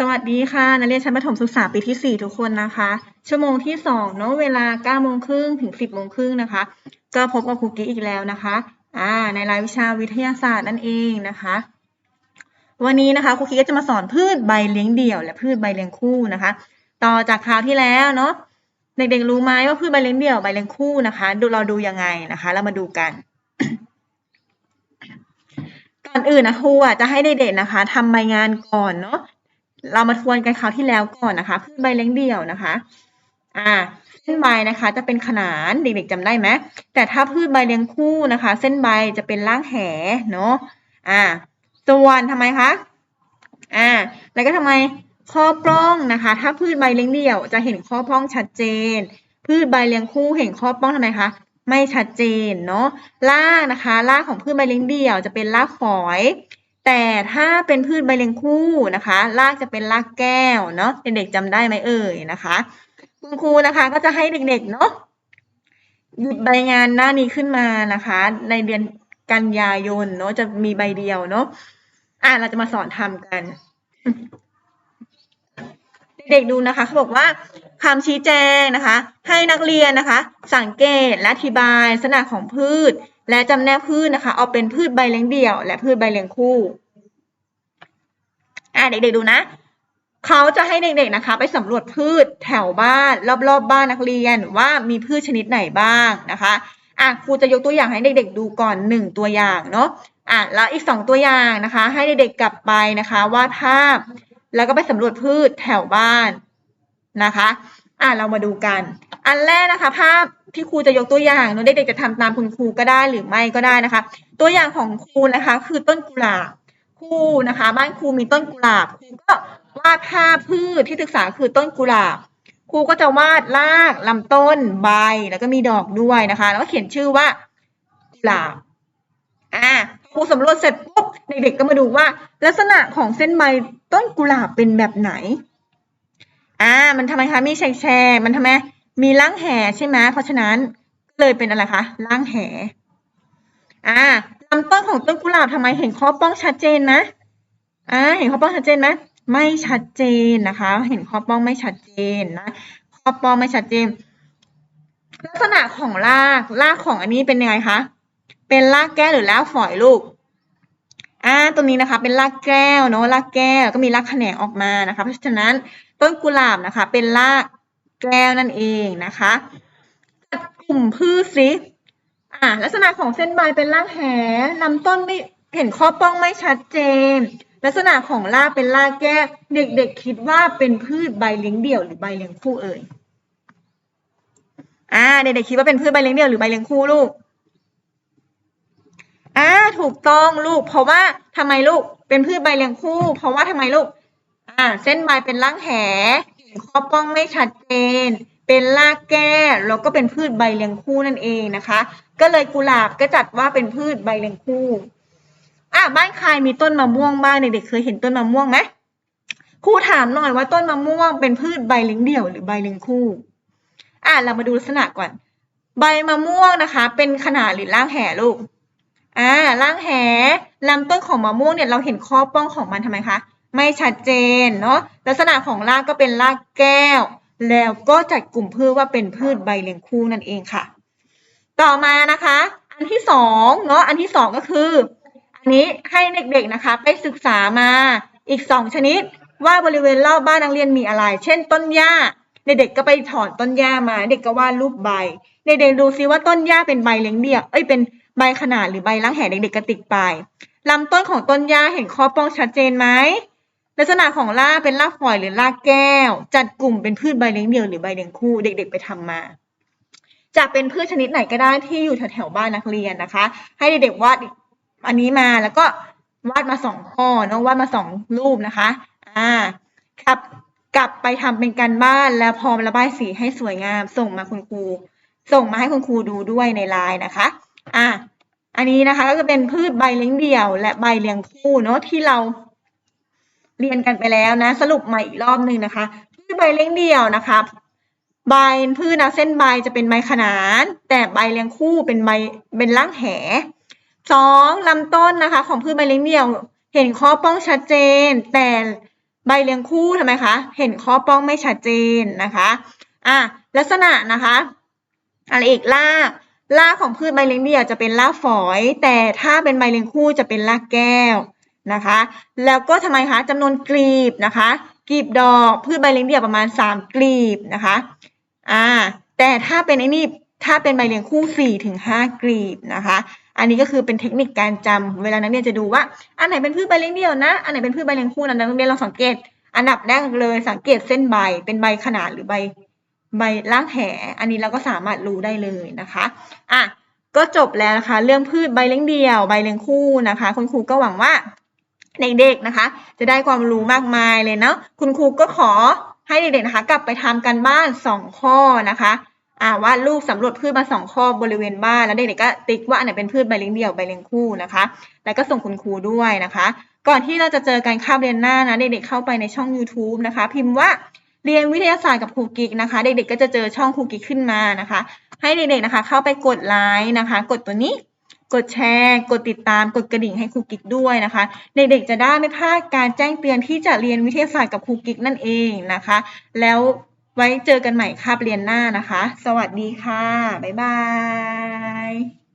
สวัสดีค่ะ นักเรียนชั้นประถมศึกษาปีที่ 4 ทุกคนนะคะ ชั่วโมงที่2เนาะเวลา9โมงครึ่งถึง 10โมงครึ่งนะคะ ก็พบกับครูกิ๊กอีกแล้วนะคะอ่าในรายวิชาวิทยาศาสตร์นั่นเองนะคะ วันนี้นะคะครูกิ๊กก็จะมาสอนพืชใบเลี้ยงเดี่ยว และพืชใบเลี้ยงคู่นะคะ ต่อจากคราวที่แล้วเนาะเด็กๆรู้ไหมว่าพืชใบเลี้ยงเดี่ยวใบเลี้ยงคู่นะคะ ดูเราดูยังไงนะคะ เรามาดูกันก่อนอื่นนะครูอะจะให้เด็กๆนะคะทำใบงานก่อนเนาะ เรามาทวนกันคราวที่แล้วก่อนนะคะพืชใบเลี้ยงเดี่ยวนะคะอ่าเส้นใบนะคะจะเป็นขนานเด็กๆจำได้ไหมแต่ถ้าพืชใบเลี้ยงคู่นะคะ เส้นใบจะเป็นร่างแหเนาะอ่าส่วนทำไมคะอ่าแล้วก็ทำไมข้อปล้องนะคะ ถ้าพืชใบเลี้ยงเดี่ยว จะเห็นข้อปล้องชัดเจน พืชใบเลี้ยงคู่เห็นข้อปล้องทำไมคะไม่ชัดเจนเนาะรากนะคะรากของพืชใบเลี้ยงเดี่ยวจะเป็นรากฝอย แต่ถ้าเป็นพืชใบเลี้ยงคู่นะคะรากจะเป็นรากแก้วเนาะเด็กๆจำได้ไหมเอ่ยนะคะ คุณครูนะคะก็จะให้เด็กๆเนาะหยุดใบงานหน้านี้ขึ้นมานะคะ ในเดือนกันยายนเนาะจะมีใบเดียวเนาะอะเราจะมาสอนทำกัน เด็กๆดูนะคะเขาบอกว่าคำชี้แจงนะคะ ให้นักเรียนนะคะ สังเกตและอธิบายลักษณะของพืช และจำแนกพืชนะคะ เอาเป็นพืชใบเลี้ยงเดี่ยว และพืชใบเลี้ยงคู่อ่าเด็กๆดูนะเขาจะให้เด็กๆนะคะ ไปสำรวจพืชแถวบ้านรอบๆบบ้านนักเรียนว่ามีพืชชนิดไหนบ้างนะคะอะครูจะยกตัวอย่างให้เด็กๆดูก่อนหนึ่งตัวอย่างเนาะอะแล้วอีกสองตัวอย่างนะคะ ให้เด็กๆกลับไปนะคะวาดภาพ แล้วก็ไปสำรวจพืชแถวบ้านนะคะ อะเรามาดูกัน อันแรกนะคะ ภาพที่ครูจะยกตัวอย่างเนอะเด็กๆจะทำตามคุณครูก็ได้หรือไม่ก็ได้นะคะ ตัวอย่างของครูนะคะ คือต้นกุหลาบครูนะคะ บ้านครูมีต้นกุหลาบครูก็วาดภาพพืชที่ศึกษาคือต้นกุหลาบครูก็จะวาดรากลำต้นใบแล้วก็มีดอกด้วยนะคะ แล้วก็เขียนชื่อว่ากุหลาบอ่าครูสำรวจเสร็จปุ๊บ เด็กๆก็มาดูว่า ลักษณะของเส้นใบต้นกุหลาบเป็นแบบไหน อ่า มันทำไมคะมีแฉกๆมันทำไมมีร่างแห่ใช่ไหมเพราะฉะนั้นเลยเป็นอะไรคะร่างแห่อ่าลำต้นของต้นกุหลาบทำไมเห็นข้อป้องชัดเจนนะอ่าเห็นข้อป้องชัดเจนไหมไม่ชัดเจนนะคะ เห็นข้อป้องไม่ชัดเจนนะข้อป้องไม่ชัดเจน ลักษณะของรากรากของอันนี้เป็นยังไงคะเป็นรากแก้หรือรากฝอยลูก อ่าตรงนี้นะคะเป็นรากแก้วเนาะรากแก้วก็มีรากแขนงออกมานะคะ เพราะฉะนั้นต้นกุหลาบนะคะ เป็นรากแก้วนั่นเองนะคะจัดกลุ่มพืชสิอ่าลักษณะของเส้นใบเป็นรากแหลำต้นไม่เห็นข้อป้องไม่ชัดเจน ลักษณะของรากเป็นรากแก้วเด็กๆคิดว่าเป็นพืชใบเลี้ยงเดี่ยวหรือใบเลี้ยงคู่เอ่ยอ่าเด็กๆคิดว่าเป็นพืชใบเลี้ยงเดี่ยวหรือใบเลี้ยงคู่ลูก อ่าถูกต้องลูก เพราะว่าทำไมลูกเป็นพืชใบเลี้ยงคู่ เพราะว่าทำไมลูก อ่า เส้นใบเป็นรากแหข้อป้องไม่ชัดเจน เป็นรากแก้แล้วก็เป็นพืชใบเลี้ยงคู่นั่นเองนะคะ ก็เลยกุหลาบก็จัดว่าเป็นพืชใบเลี้ยงคู่อะบ้านใครมีต้นมะม่วงบ้างเด็กๆเคยเห็นต้นมะม่วงไหมครูถามหน่อยว่าต้นมะม่วงเป็นพืชใบเลี้ยงเดี่ยวหรือใบเลี้ยงคู่ อะเรามาดูลักษณะก่อน ใบมะม่วงนะคะ เป็นขนาดหรือร่างแห่ลูก อ่าร่างแหลำต้นของมะม่วงเนี่ยเราเห็นข้อป้องของมันทำไมคะ ไม่ชัดเจนเนาะลักษณะของรากก็เป็นรากแก้ว แล้วก็จัดกลุ่มพืชว่าเป็นพืชใบเลี้ยงคู่นั่นเองค่ะ ต่อมานะคะ อันที่สองเนาะอันที่สองก็คือ อันนี้ให้เด็กๆนะคะ ไปศึกษามาอีกสองชนิดว่าบริเวณรอบบ้านนักเรียนมีอะไร เช่น ต้นหญ้าเด็กๆก็ไปถอนต้นหญ้ามา เด็กก็วาดรูปใบ เด็กๆดูซิว่าต้นหญ้าเป็นใบเลี้ยงเดี่ยว เอ้ย เป็น ใบขนาดหรือใบล้างแห่เด็กๆกระติกไปลำต้นของต้นหญ้าเห็นข้อป้องชัดเจนไหมลักษณะของรากเป็นรากฝอยหรือรากแก้ว จัดกลุ่มเป็นพืชใบเลี้ยงเดี่ยวหรือใบเลี้ยงคู่เด็ก ๆ ไปทำมา จะเป็นพืชชนิดไหนก็ได้ที่อยู่แถวๆบ้านนักเรียนนะคะ ให้เด็กๆวาดอันนี้มาแล้วก็วาดมาสองข้อน้องวาดมาสองรูปนะคะอ่าครับกลับไปทำเป็นการบ้านแล้วพร้อมระบายสีให้สวยงาม ส่งมาคุณครู ส่งมาให้คุณครูดูด้วยในไลน์นะคะ อ่าอันนี้นะคะก็จะเป็นพืชใบเลี้ยงเดี่ยว และใบเลี้ยงคู่เนาะที่เราเรียนกันไปแล้วนะ สรุปใหม่อีกรอบหนึ่งนะคะ พืชใบเลี้ยงเดี่ยวนะคะใบพืชนะเส้นใบจะเป็นใบขนาน แต่ใบเลี้ยงคู่เป็นใบเป็นร่างแหสองลำต้นนะคะ ของพืชใบเลี้ยงเดี่ยว เห็นข้อป้องชัดเจน แต่ใบเรียงคู่ทำไมคะ เห็นข้อป้องไม่ชัดเจนนะคะอะลักษณะนะคะอะไรอีกราก รากของพืชใบเลี้ยงเดี่ยวจะเป็นรากฝอย แต่ถ้าเป็นใบเลี้ยงคู่จะเป็นรากแก้วนะคะ แล้วก็ทำไมคะจำนวนกลีบนะคะ กลีบดอกพืชใบเลี้ยงเดี่ยวประมาณ 3 กลีบนะคะอ่าแต่ถ้าเป็นไอ้นี่ถ้าเป็นใบเลี้ยงคู่4ี่ถึงห้ากลีบนะคะ อันนี้ก็คือเป็นเทคนิคการจำเวลานักเรียนจะดูว่าอันไหนเป็นพืชใบเลี้ยงเดี่ยวนะอันไหนเป็นพืชใบเลี้ยงคู่นะนักเรียนลองสังเกต อันดับแรกเลยสังเกตเส้นใบเป็นใบขนาดหรือใบ ใบลางแห อันนี้เราก็สามารถรู้ได้เลยนะคะอะก็จบแล้วนะคะ เรื่องพืชใบเลี้ยงเดี่ยว ใบเลี้ยงคู่นะคะ คุณครูก็หวังว่าเด็กๆนะคะ จะได้ความรู้มากมายเลยเนาะคุณครูก็ขอให้เด็กๆนะคะ กลับไปทำกันบ้านสองข้อนะคะอ่าวาดรูปสำรวจพืชมาสองข้อบริเวณบ้านแล้วเด็กๆก็ติ๊กว่าอันไหนเป็นพืชใบเลี้ยงเดี่ยวใบเลี้ยงคู่นะคะ แล้วก็ส่งคุณครูด้วยนะคะ ก่อนที่เราจะเจอกันคาบเรียนหน้านะเด็กๆเข้าไปในช่อง YouTube นะคะ พิมพ์ว่า เรียนวิทยาศาสตร์กับครูกิกนะคะ เด็กๆก็จะเจอช่องครูกิกขึ้นมานะคะ ให้เด็กๆนะคะ เข้าไปกดไลค์นะคะ กดตัวนี้กดแชร์ กดติดตาม กดกระดิ่งให้ครูกิกด้วยนะคะ เด็กๆจะได้ไม่พลาดการแจ้งเตือนที่จะเรียนวิทยาศาสตร์กับครูกิกนั่นเองนะคะ แล้วไว้เจอกันใหม่คาบเรียนหน้านะคะ สวัสดีค่ะ บ๊ายบาย